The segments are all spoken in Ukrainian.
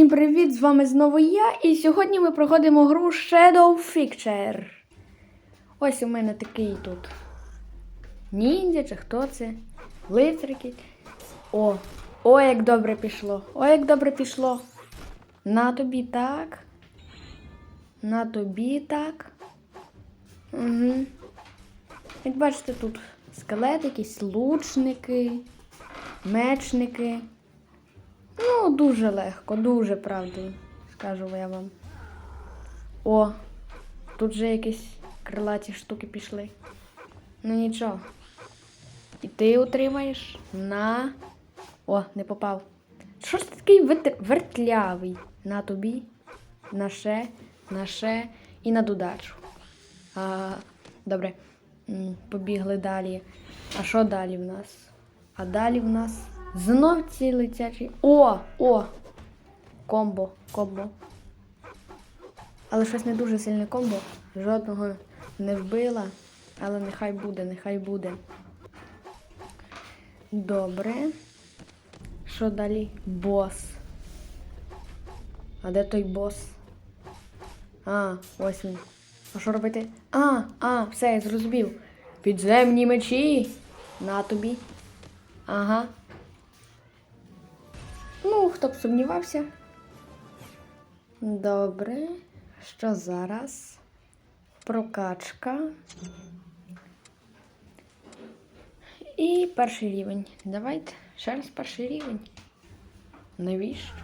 всім привіт! З вами знову я, і сьогодні ми проходимо гру Shadow Picture. Ось у мене такий тут ніндзя, чи хто це? Лицар якийсь. О, о, як добре пішло! О, як добре пішло! На тобі так. На тобі так. Угу. Як бачите, тут скелет, якісь лучники, мечники. Ну, дуже легко, дуже правда, скажу я вам. О, тут вже якісь крилаті штуки пішли. Ну нічого. І ти отримаєш на. О, не попав. Що ж ти такий вертлявий? На тобі, на ще, на ще і на додачу. А, добре, побігли далі. А що далі в нас? А далі в нас знов ці летячі. О! О! Комбо, комбо. Але щось не дуже сильне комбо. Жодного не вбила. Але нехай буде, нехай буде. Добре. Що далі? Бос. А де той бос? А, ось він. А що робити? А, а, все, я зрозумів. Підземні мечі. На тобі. Ага. Ну, хто б сумнівався. Добре. Що зараз? Прокачка. І перший рівень. Давайте ще раз перший рівень. Навіщо?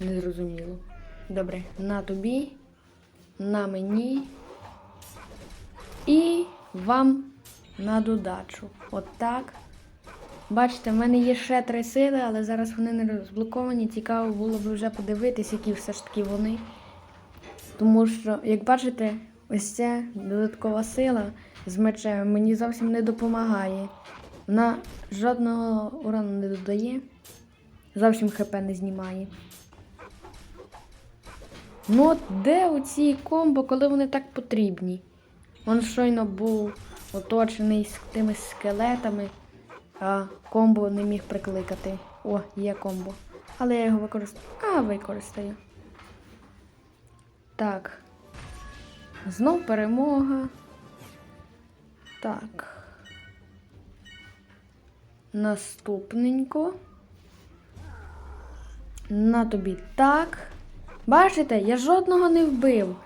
Незрозуміло. Добре, на тобі, на мені і вам на додачу. От так. Бачите, в мене є ще три сили, але зараз вони не розблоковані. Цікаво було б вже подивитись, які все ж таки вони. Тому що, як бачите, ось ця додаткова сила з мечем мені зовсім не допомагає. Вона жодного урону не додає, зовсім хп не знімає. Ну, от де оці комбо, коли вони так потрібні? Він щойно був оточений з тими скелетами, а комбо не міг прикликати. О, є комбо. Але я його використаю. А, використаю. Так. Знов перемога. Так. Наступненько. На тобі так. Бачите, я жодного не вбив.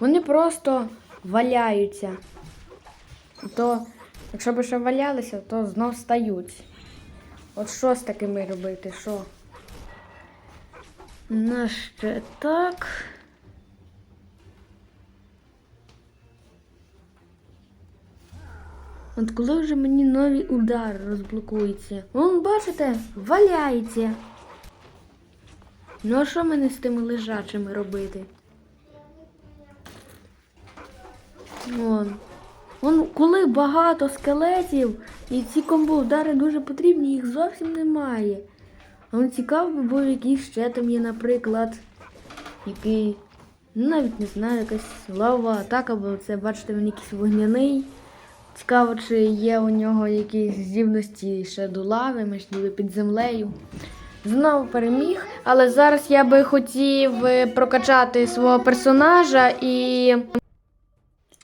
Вони просто валяються. То, якщо б ще валялися, то знов стають. От що з такими робити? Що? На ще так. От коли вже мені новий удар розблокується. Вон, бачите, валяється. Ну а що мені з тими лежачими робити? Вон. Вон, коли багато скелетів і ці комбо-удари дуже потрібні, їх зовсім немає. А он цікаво би був якийсь ще там є, наприклад, який, ну навіть не знаю, якась лава атака, бо це, бачите, він якийсь вогняний. Цікаво, чи є у нього якісь здібності ще до лави, можливо, під землею. Знову переміг, але зараз я би хотів е, прокачати свого персонажа і.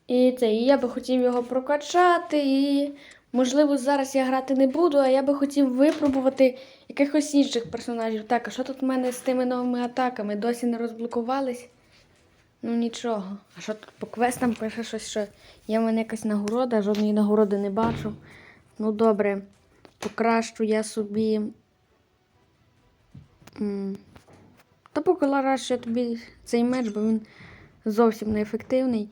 І це, і я би хотів його прокачати, і можливо зараз я грати не буду, а я би хотів випробувати якихось інших персонажів. Так, а що тут в мене з тими новими атаками? Досі не розблокувались? Ну нічого. А що тут по квестам пише щось, що є в мене якась нагорода, жодної нагороди не бачу. Ну добре, покращу я собі. Та поки раз я тобі цей меч, бо він зовсім неефективний.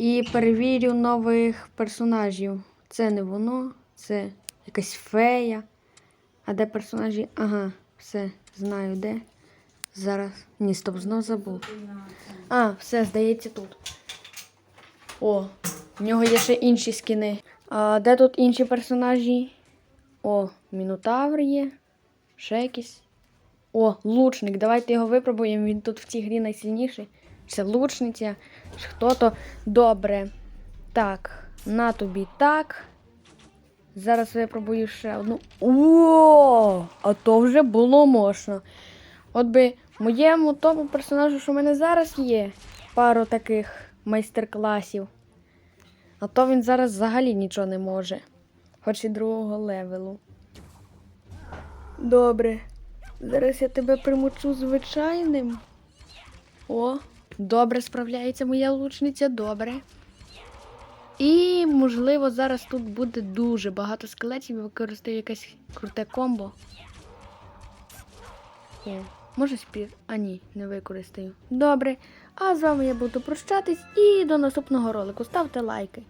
І перевірю нових персонажів. Це не воно, це якась фея. А де персонажі? Ага, все, знаю де. Зараз. Ні, стоп, знов забув. А, все, здається, тут. О, в нього є ще інші скини. А де тут інші персонажі? О, Мінотавр є. Ще якийсь. О, лучник. Давайте його випробуємо. Він тут в цій грі найсильніший. Це лучниця. чи Хто то добре. Так, на тобі так. Зараз випробую ще одну. О, а то вже було можна. От би Моєму тому персонажу, що в мене зараз є, пару таких майстер-класів. А то він зараз взагалі нічого не може. Хоч і другого левелу. Добре. Зараз я тебе примучу звичайним. О, добре справляється моя лучниця, добре. І, можливо, зараз тут буде дуже багато скелетів і використаю якесь круте комбо. О, може спір. А ні, не використаю. Добре. А з вами я буду прощатись і до наступного ролику. Ставте лайки.